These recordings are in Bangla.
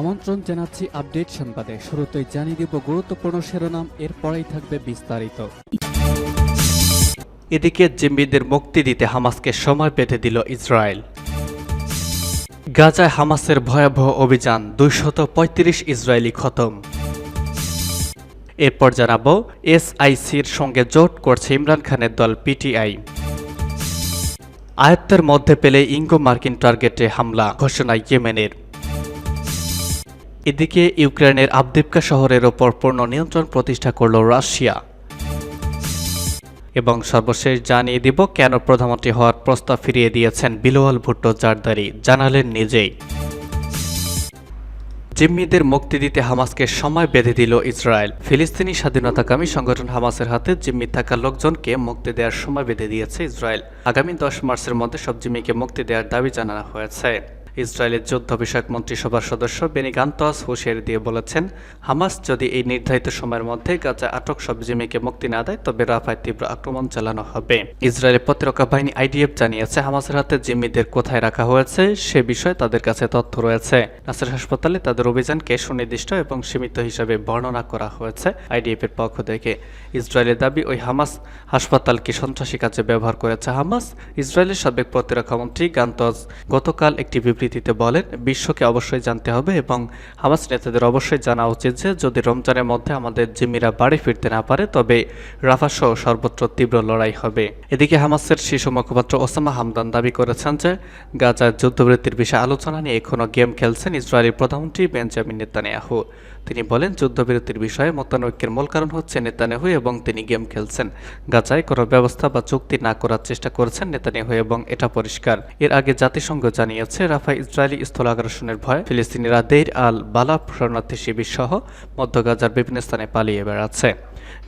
আমন্ত্রণ জানাচ্ছি আপডেট সংবাদে। শুরুতেই জানিয়ে দিব গুরুত্বপূর্ণ শিরোনাম, এরপরেই থাকবে বিস্তারিত। এদিকে জিম্মিদের মুক্তি দিতে হামাসকে সময় বেঁধে দিল ইসরায়েল। গাজায় হামাসের ভয়াবহ অভিযান, দুইশত পঁয়ত্রিশ ইসরায়েলি খতম। এরপর জানাব, এসআইসির সঙ্গে জোট করছে ইমরান খানের দল পিটিআই। আয়ত্তের মধ্যে পেলে ইঙ্গো মার্কিন টার্গেটে হামলা ঘোষণা ইয়েমেনের। এদিকে ইউক্রেনের আবদিপকা শহরের ওপর পূর্ণ নিয়ন্ত্রণ প্রতিষ্ঠা করল রাশিয়া। এবং সর্বশেষ জানিয়ে দিব কেন প্রধানমন্ত্রী হওয়ার প্রস্তাব ফিরিয়ে দিয়েছেন বিলোয়াল ভুট্টো জারদারি জানালেন নিজেই। জিম্মিদের মুক্তি দিতে হামাসকে সময় বেঁধে দিল ইসরায়েল। ফিলিস্তিনি স্বাধীনতাকামী সংগঠন হামাসের হাতে জিম্মি থাকা লোকজনকে মুক্তি দেওয়ার সময় বেঁধে দিয়েছে ইসরায়েল। আগামী দশ মার্চের মধ্যে সব জিম্মিকে মুক্তি দেওয়ার দাবি জানানো হয়েছে। ইসরায়েলের যুদ্ধ বিষয়ক মন্ত্রিসভার সদস্য বেনি গান্তোয়াস হুঁশিয়ারি দিয়ে বলেছেন, হামাস যদি এই নির্ধারিত সময়ের মধ্যে গাজা আটক সব জিম্মিকে মুক্তি না দেয়, তবে রাফায় তীব্র আক্রমণ চালানো হবে। ইসরায়েলের প্রতিরক্ষা বাহিনী আইডিএফ জানিয়েছে, হামাসের হাতে জিম্মিদের কোথায় রাখা হয়েছে সে বিষয়ে তাদের কাছে তথ্য রয়েছে। নাসের হাসপাতালে তাদের অভিযানকে সুনির্দিষ্ট এবং সীমিত হিসাবে বর্ণনা করা হয়েছে আইডিএফ এর পক্ষ থেকে। ইসরায়েলের দাবি, ওই হামাস হাসপাতালকে সন্ত্রাসী কাজে ব্যবহার করেছে। হামাস ইসরায়েলের সাবেক প্রতিরক্ষা মন্ত্রী গান্তজ গতকাল একটি বিবৃতিতে বলেন, বিশ্বকে অবশ্যই জানতে হবে এবং হামাস নেতাদের অবশ্যই জানা উচিত যে, যদি রমজানের মধ্যে আমাদের জিম্মিরা বাড়ি ফিরতে না পারে, তবে রাফা সহ সর্বত্র তীব্র লড়াই হবে। এদিকে হামাসের শীর্ষ মুখপাত্র ওসামা হামদান দাবি করেছেন যে, গাজার যুদ্ধবৃত্তির বিষয়ে আলোচনা নিয়ে এখনও গেম খেলছেন ইসরায়েলি প্রধানমন্ত্রী বেঞ্জামিন নেতানিয়াহু। তিনি বলেন, যুদ্ধবিরতির বিষয়ে মতানৈক্যের মূল কারণ হচ্ছে নেতানিয়াহু এবং তিনি গেম খেলছেন। গাজায় কোনো ব্যবস্থা বা চুক্তি না করার চেষ্টা করেছেন নেতানিয়াহু এবং এটা পরিষ্কার। এর আগে জাতিসংঘ জানিয়েছে রাফা ইসরায়েলি স্থল আগ্রাসনের ভয়ে ফিলিস্তিনিরা দেইর আল বালা শরণার্থী শিবির সহ মধ্য গাজার বিভিন্ন স্থানে পালিয়ে বেড়াচ্ছে।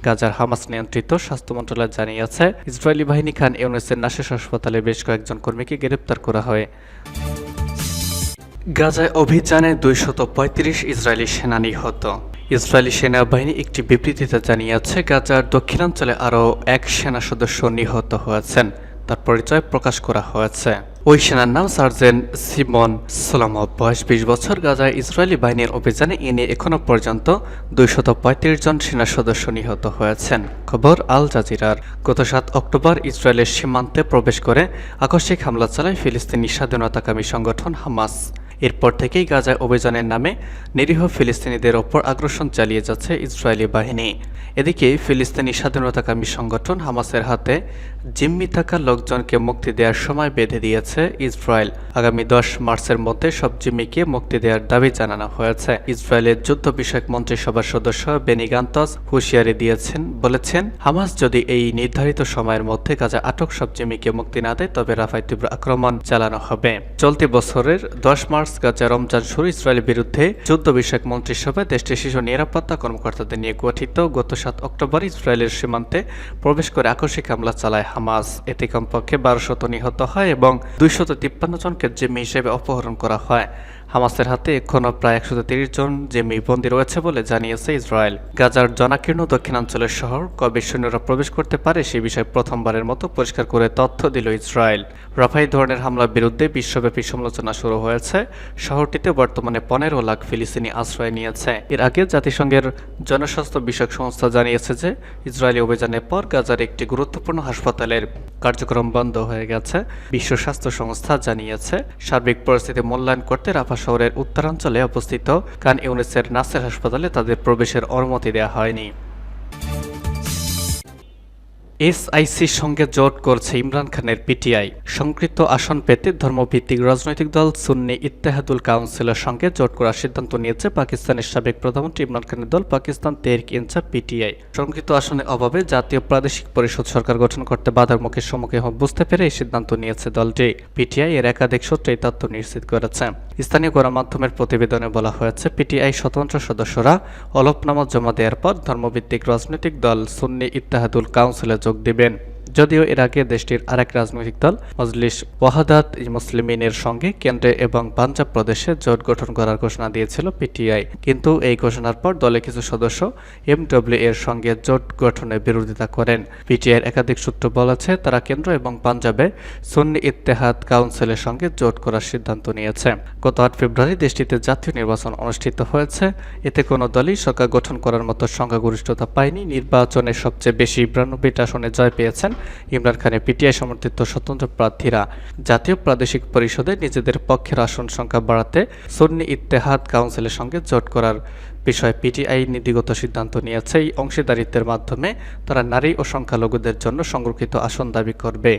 গাজার হামাস নিয়ন্ত্রিত স্বাস্থ্য মন্ত্রণালয় জানিয়েছে, ইসরায়েলি বাহিনী খান ইউনিসের নাসের হাসপাতালে বেশ কয়েকজন কর্মীকে গ্রেপ্তার করা হয়। গাজায় অভিযানে দুইশত পঁয়ত্রিশ ইসরায়েলি সেনা নিহত। ইসরায়েলি সেনাবাহিনী একটি বিবৃতিতে জানিয়েছে, গাজার দক্ষিণাঞ্চলে আরও এক সেনা সদস্য নিহত হয়েছেন। তার পরিচয় প্রকাশ করা হয়েছে। ওই সেনার নাম সার্জেন্ট সিমন সোলামভ। বয়স বিশ বছর। গাজায় ইসরায়েলি বাহিনীর অভিযানে এ নিয়ে এখনও পর্যন্ত দুইশত পঁয়ত্রিশ জন সেনা সদস্য নিহত হয়েছেন। খবর আল জাজিরার। গত সাত অক্টোবর ইসরায়েলের সীমান্তে প্রবেশ করে আকস্মিক হামলা চালায় ফিলিস্তিনি স্বাধীনতাকামী সংগঠন হামাস। এরপর থেকেই গাজায় অভিযানের নামে নিরীহ ফিলিস্তিনিদের ওপর আগ্রাসন চালিয়ে যাচ্ছে ইসরায়েলি বাহিনী। এদিকে ফিলিস্তিনি স্বাধীনতাকামী সংগঠন হামাসের হাতে জিম্মি থাকা লোকজনকে মুক্তি দেওয়ার সময় বেঁধে দিয়েছে ইসরায়েল। আগামী দশ মার্চের মধ্যে সব জিম্মিকে মুক্তি দেওয়ার দাবি জানানো হয়েছে। ইসরায়েলের যুদ্ধ বিষয়ক মন্ত্রিসভার সদস্য বেনি গান্তস হুঁশিয়ারি দিয়েছেন, বলেছেন, হামাস যদি এই নির্ধারিত সময়ের মধ্যে গাজা আটক সব জিম্মিকে মুক্তি না দেয়, তবে রাফায় তীব্র আক্রমণ চালানো হবে। চলতি বছরের দশ মার্চ গাজা রমজান শুরু, ইসরায়েলের বিরুদ্ধে যুদ্ধ বিষয়ক মন্ত্রী মন্ত্রিসভায় দেশটির শিশু নিরাপত্তা কর্মকর্তাদের নিয়ে গঠিত গত সাত অক্টোবর ইসরায়েলের সীমান্তে প্রবেশ করে আকস্মিক হামলা চালায় হামাস। এতে কমপক্ষে বারোশত নিহত হয় এবং দুইশত তিপ্পান্ন জনকে জিম্মি হিসেবে অপহরণ করা হয়। হামাসের হাতে এখনও প্রায় একশো জন জিম্মি বন্দী রয়েছে বলে জানিয়েছে ইসরায়েল। গাজার জনাকীর্ণ দক্ষিণাঞ্চলের শহর কবে সৈন্যরা প্রবেশ করতে পারে সে বিষয়ে প্রথমবারের মতো পরিষ্কার করে তথ্য দিল ইসরায়েল। রাফাই ধরনের হামলার বিরুদ্ধে বিশ্বব্যাপী সমালোচনা শুরু হয়েছে। শহরটিতে বর্তমানে পনেরো লাখ ফিলিস্তিনি আশ্রয় নিয়েছে। এর আগে জাতিসংঘের জনস্বাস্থ্য বিষয়ক সংস্থা জানিয়েছে যে ইসরায়েলি অভিযানের পর গাজার একটি গুরুত্বপূর্ণ হাসপাতালের কার্যক্রম বন্ধ হয়ে গেছে, বিশ্ব স্বাস্থ্য সংস্থা জানিয়েছে। সার্বিক পরিস্থিতি মূল্যায়ন করতে রাফা শহরের উত্তরাঞ্চলে অবস্থিত কান ইউনিসের নাসের হাসপাতালে তাদের প্রবেশের অনুমতি দেওয়া হয়নি। এসআইসির সঙ্গে জোট করছে ইমরান খানের পিটিআই। সংকৃত আসন পেতে ধর্মভিত্তিক রাজনৈতিক দল সুন্নি ইত্তেহাদুল কাউন্সিলের সঙ্গে জোট করার সিদ্ধান্ত নিয়েছে পাকিস্তানের সাবেক প্রধানমন্ত্রী ইমরান খানের দল পাকিস্তান তেহরিক ইনসাফ পিটিআই। সংকৃত আসনের অভাবে জাতীয় প্রাদেশিক পরিষদ সরকার গঠন করতে বাধার মুখে সম্মুখীন বুঝতে পেরে এই সিদ্ধান্ত নিয়েছে দলটি। পিটিআই এর একাধিক সূত্রে এই তথ্য নিশ্চিত করেছে। স্থানীয় গণমাধ্যমের প্রতিবেদনে বলা হয়েছে, পিটিআই স্বতন্ত্র সদস্যরা অলপনামা জমা দেওয়ার পর ধর্মভিত্তিক রাজনৈতিক দল সুন্নি ইত্তেহাদুল কাউন্সিলে যোগ দিবেন। যদিও এর আগে দেশটির আরেক রাজনৈতিক দল, মজলিস ওয়াহাদাত মুসলিমিনের সঙ্গে কেন্দ্রে এবং পাঞ্জাব প্রদেশে জোট গঠন করার ঘোষণা দিয়েছিল পিটিআই। কিন্তু এই ঘোষণার পর দলের কিছু সদস্য এমডব্লিউ এর সঙ্গে জোট গঠনের বিরোধিতা করেন। পিটিআইয়ের একাধিক সূত্র বলেছে, তারা কেন্দ্র এবং পাঞ্জাবে সুন্নি ইত্তেহাদ কাউন্সিলের সঙ্গে জোট করার সিদ্ধান্ত নিয়েছে। গত আট ফেব্রুয়ারি দেশটিতে জাতীয় নির্বাচন অনুষ্ঠিত হয়েছে। এতে কোনো দলই সরকার গঠন করার মতো সংখ্যাগরিষ্ঠতা পায়নি। নির্বাচনে সবচেয়ে বেশি বিরানব্বইটা আসনে জয় পেয়েছেন ইমরান খানের পিটিআই সমর্থিত স্বতন্ত্র প্রার্থীরা জাতীয় প্রাদেশিক পরিষদে নিজেদের পক্ষের আসন সংখ্যা বাড়াতে সুন্নি ইত্তেহাদ কাউন্সিলের সঙ্গে জোট করার বিষয়ে পিটিআই নীতিগত সিদ্ধান্ত নিয়েছে। এই অংশীদারিত্বের মাধ্যমে তারা নারী ও সংখ্যালঘুদের জন্য সংরক্ষিত আসন দাবি করবে।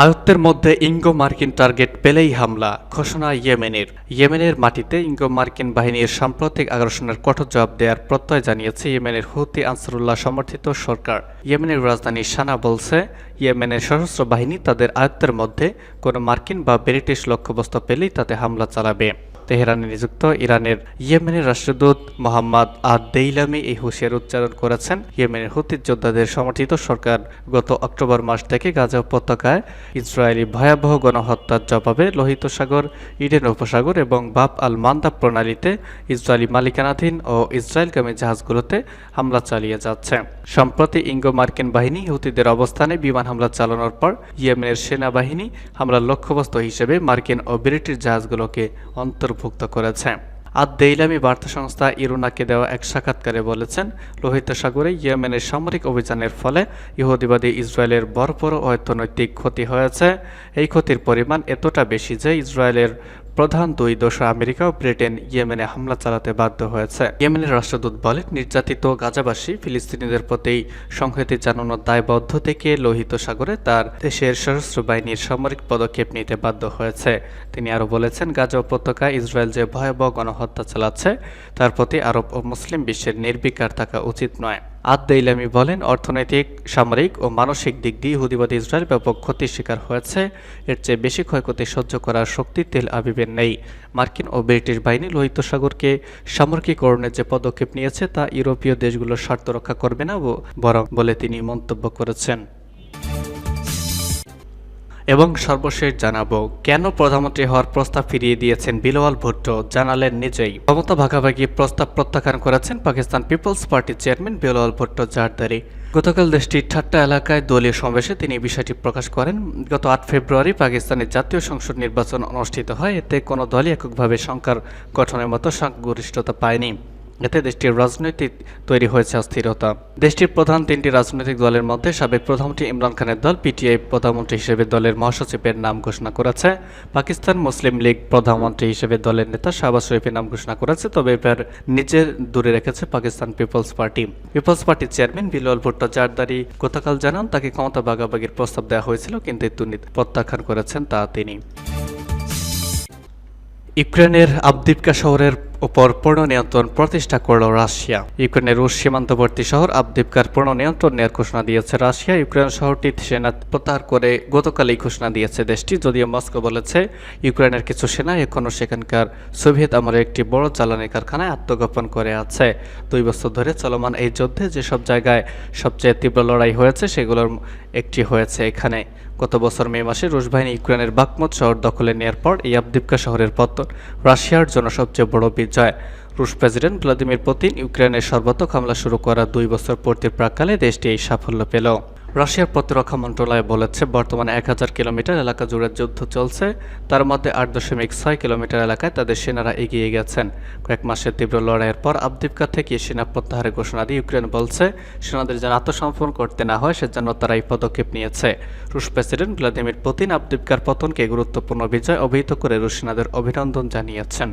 আয়ত্তের মধ্যে ইঙ্গো মার্কিন টার্গেট পেলেই হামলা, ঘোষণা ইয়েমেনের। ইয়েমেনের মাটিতে ইঙ্গো মার্কিন বাহিনীর সাম্প্রতিক আগ্রাসনের কঠোর জবাব দেওয়ার প্রত্যয় জানিয়েছে ইয়েমেনের হুতি আনসারুল্লাহ সমর্থিত সরকার। ইয়েমেনের রাজধানী সানা বলছে, ইয়েমেনের সশস্ত্র বাহিনী তাদের আয়ত্তের মধ্যে কোনো মার্কিন বা ব্রিটিশ লক্ষ্যবস্তু পেলেই তাতে হামলা চালাবে। তেহরানে নিযুক্ত ইরানের ইয়েমেনের রাষ্ট্রদূত মোহাম্মদ আদ দেইলামি এই হুঁশিয়ার উচ্চারণ করেছেন। ইয়েমেনের হুতি যোদ্ধাদের সমর্থিত সরকার গত অক্টোবর মাস থেকে গাজা উপত্যকায় ইসরায়েলি ভয়াবহ গণহত্যার জবাবে লোহিত সাগর, ইডেন উপসাগর এবং বাপ আল মান্দাব প্রণালীতে ইসরায়েলি মালিকানাধীন ও ইসরায়েলগামী জাহাজগুলোতে হামলা চালিয়ে যাচ্ছে। সম্প্রতি ইঙ্গো মার্কিন বাহিনী হুতিদের অবস্থানে বিমান হামলা চালানোর পর ইয়েমেনের সেনাবাহিনী হামলার লক্ষ্যবস্তু হিসেবে মার্কিন ও ব্রিটিশ জাহাজগুলোকে অন্তর্ভুক্ত করেছে। আদ দেইলামি বার্তা সংস্থা ইরুনাকে দেওয়া এক সাক্ষাৎকারে বলেছেন, লোহিত সাগরে ইয়েমেনের সামরিক অভিযানের ফলে ইহুদিবাদী ইসরায়েলের বড় বড় অর্থনৈতিক ক্ষতি হয়েছে। এই ক্ষতির পরিমাণ এতটা বেশি যে ইসরায়েলের প্রধান দুই দোষর আমেরিকা ও ব্রিটেন ইয়েমেনে হামলা চালাতে বাধ্য হয়েছে। ইয়েমেনের রাষ্ট্রদূত বলেন, নির্যাতিত গাজাবাসী ফিলিস্তিনিদের প্রতি সংহতি জানানোর দায়বদ্ধ থেকে লোহিত সাগরে তার দেশের সশস্ত্র বাহিনীর সামরিক পদক্ষেপ নিতে বাধ্য হয়েছে। তিনি আরও বলেছেন, গাজা উপত্যকায় ইসরায়েল যে ভয়াবহ গণহত্যা চালাচ্ছে, তার প্রতি আরব ও মুসলিম বিশ্বের নির্বিকার থাকা উচিত নয়। আদ দেইলামি বলেন, অর্থনৈতিক, সামরিক ও মানসিক দিক দিয়ে হুদিবাদী ইসরায়েল ব্যাপক ক্ষতির শিকার হয়েছে। এর চেয়ে বেশি ক্ষয়ক্ষতি সহ্য করার শক্তি তেল আবিবের নেই। মার্কিন ও ব্রিটিশ বাহিনী লোহিত সাগরকে সামরিকীকরণের যে পদক্ষেপ নিয়েছে তা ইউরোপীয় দেশগুলোর স্বার্থ রক্ষা করবে না বরং বলে তিনি মন্তব্য করেছেন। এবং সর্বশেষ জানাব, কেন প্রধানমন্ত্রী হওয়ার প্রস্তাব ফিরিয়ে দিয়েছেন বিলওয়াল ভুট্টো? জানালেন নিজেই। ক্ষমতা ভাগাভাগি প্রস্তাব প্রত্যাখ্যান করেছেন পাকিস্তান পিপলস পার্টির চেয়ারম্যান বিলওয়াল ভুট্টো জারদারি। গতকাল দেশটির ঠাট্টা এলাকায় দলীয় সমাবেশে তিনি বিষয়টি প্রকাশ করেন। গত আট ফেব্রুয়ারি পাকিস্তানের জাতীয় সংসদ নির্বাচন অনুষ্ঠিত হয়। এতে কোনো দলই এককভাবে সরকার গঠনের মতো সংখ্যাগরিষ্ঠতা পায়নি। এতে দেশটির রাজনৈতিক তৈরি হয়েছে অস্থিরতা। দেশটির প্রধান তিনটি রাজনৈতিক দলের মধ্যে সাবেক প্রধানমন্ত্রী ইমরান খানের দল, পিটিআই প্রধানমন্ত্রী হিসেবে দলের মহাসচিবের নাম ঘোষণা করেছে। পাকিস্তান মুসলিম লীগ প্রধানমন্ত্রী হিসেবে দলের নেতা শাহবাজ শরীফের নাম ঘোষণা করেছে, তবে এবার নিজের দূরে রেখেছে পাকিস্তান পিপলস পার্টি। পিপলস পার্টির চেয়ারম্যান বিলওয়াল ভুট্টো জারদারি গতকাল জানান, তাকে ক্ষমতা ভাগাভাগির প্রস্তাব দেওয়া হয়েছিল, কিন্তু দুর্নীতি প্রত্যাখ্যান করেছেন তা তিনি। ইউক্রেনের আবদিপকা শহরের উপর পূর্ণ নিয়ন্ত্রণ প্রতিষ্ঠা করল রাশিয়া। ইউক্রেনের রুশ সীমান্তবর্তী শহর আবদিপকার পূর্ণ নিয়ন্ত্রণ নেওয়ার ঘোষণা দিয়েছে রাশিয়া। ইউক্রেন শহরটি সেনা প্রত্যাহার করে গতকালই ঘোষণা দিয়েছে দেশটি, যদিও মস্কো বলেছে ইউক্রেনের কিছু সেনা এখনও সেখানকার সোভিয়েত আমলের একটি বড় জ্বালানি কারখানায় আত্মগোপন করে আছে। দুই বছর ধরে চলমান এই যুদ্ধে যেসব জায়গায় সবচেয়ে তীব্র লড়াই হয়েছে, সেগুলোর একটি হয়েছে এখানে। গত বছর মে মাসে রুশ বাহিনী ইউক্রেনের বাকমত শহর দখলে নেওয়ার পর এই আবদিপকা শহরের পতন রাশিয়ার জন্য সবচেয়ে বড় বিজয়। রুশ প্রেসিডেন্ট ভ্লাদিমির পুতিন ইউক্রেনের সর্বাত্মক হামলা শুরু করার দুই বছর পূর্তির প্রাককালে দেশটি এই সাফল্য পেল। রাশিয়ার প্রতিরক্ষা মন্ত্রণালয় বলেছে, বর্তমানে এক হাজার কিলোমিটার এলাকা জুড়ে যুদ্ধ চলছে। তার মধ্যে আট দশমিক ছয় কিলোমিটার এলাকায় তাদের সেনারা এগিয়ে গেছেন। কয়েক মাসের তীব্র লড়াইয়ের পর আবদিপকা থেকে সেনা প্রত্যাহারের ঘোষণা দিয়ে ইউক্রেন বলছে, সেনাদের যেন আত্মসমর্পণ করতে না হয়, সেজন্য তারা এই পদক্ষেপ নিয়েছে। রুশ প্রেসিডেন্ট ভ্লাদিমির পুতিন আবদিপকার পতনকে গুরুত্বপূর্ণ বিজয় অভিহিত করে রুশ সেনাদের অভিনন্দন জানিয়েছেন।